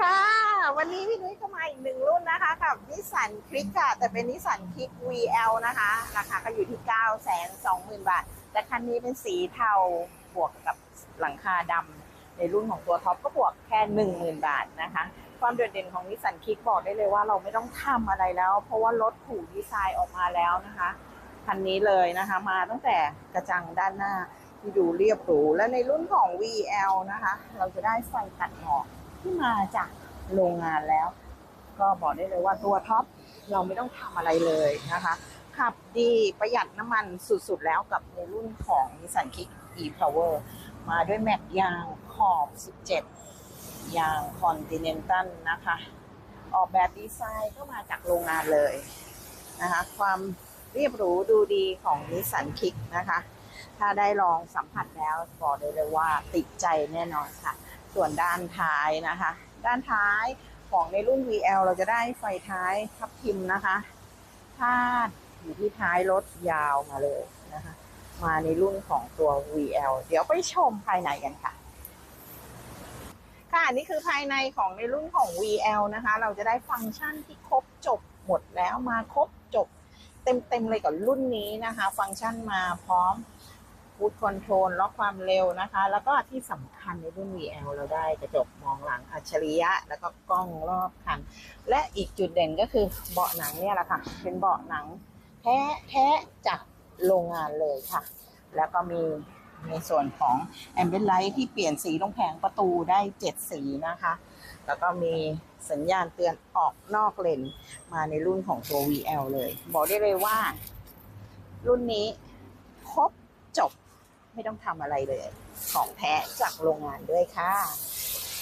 ค่ะ วันนี้พี่นุ้ยก็มาอีกหนึ่งรุ่นนะคะกับนิสสันคลิกค่ะ แต่เป็นนิสสันคลิก VL นะคะ ราคาก็อยู่ที่ 9 2 0 0 0 0 บาท แต่คันนี้เป็นสีเทาบวกกับหลังคาดำในรุ่นของตัวท็อปก็บวกแค่ 10,000 บาทนะคะ ความโดดเด่นของนิสสันคลิกบอกได้เลยว่าเราไม่ต้องทำอะไรแล้ว เพราะว่ารถถูกดีไซน์ออกมาแล้วนะคะ คันนี้เลยนะคะ มาตั้งแต่กระจังด้านหน้าที่ดูเรียบหรูและในรุ่นของ VL นะคะ เราจะได้ไฟตัดหมอก ที่มาจากโรงงานแล้ว ก็บอกได้เลยว่าตัวท็อปเราไม่ต้องทำอะไรเลยนะคะ ขับดีประหยัดน้ำมันสุดๆแล้วกับในรุ่นของ Nissan Kick e-Power มาด้วยแม็กยางขอบ 17 ยาง Continental นะคะ ออกแบบดีไซน์ก็มาจากโรงงานเลยนะคะ ความเรียบหรูดูดีของ Nissan Kick นะคะ ถ้าได้ลองสัมผัสแล้วบอกได้เลยว่าติดใจแน่นอนค่ะ ส่วนด้านท้ายนะคะ ด้านท้ายของในรุ่น VL เราจะได้ไฟท้ายทับทิมนะคะพาดอยู่ที่ท้ายรถยาวมาเลยนะคะ มาในรุ่นของตัว VL เดี๋ยวไปชมภายในกันค่ะ ค่ะอันนี่คือภายในของในรุ่นของ VL นะคะ เราจะได้ฟังก์ชันที่ครบจบหมดแล้วมาครบจบเต็มๆเลยกับรุ่นนี้นะคะ ฟังก์ชันมาพร้อม ฟูดคอนโทรลล็อกความเร็วนะคะ แล้วก็ที่สำคัญในรุ่น VL เราได้กระจกมองหลังอัจฉริยะ แล้วก็กล้องรอบคัน และอีกจุดเด่นก็คือเบาะหนังเนี่ยแหละค่ะ เป็นเบาะหนังแท้แท้จากโรงงานเลยค่ะ แล้วก็มีในส่วนของแอมเบ l ไลท์ที่เปลี่ยนสีลงแผงประตูได้เจ็ดสีนะคะ แล้วก็มีสัญญาณเตือนออกนอกเลนมาในรุ่นของตัว VL เลย บอกได้เลยว่า รุ่นนี้ครบจบ ไม่ต้องทำอะไรเลย ของแท้จากโรงงานด้วยค่ะ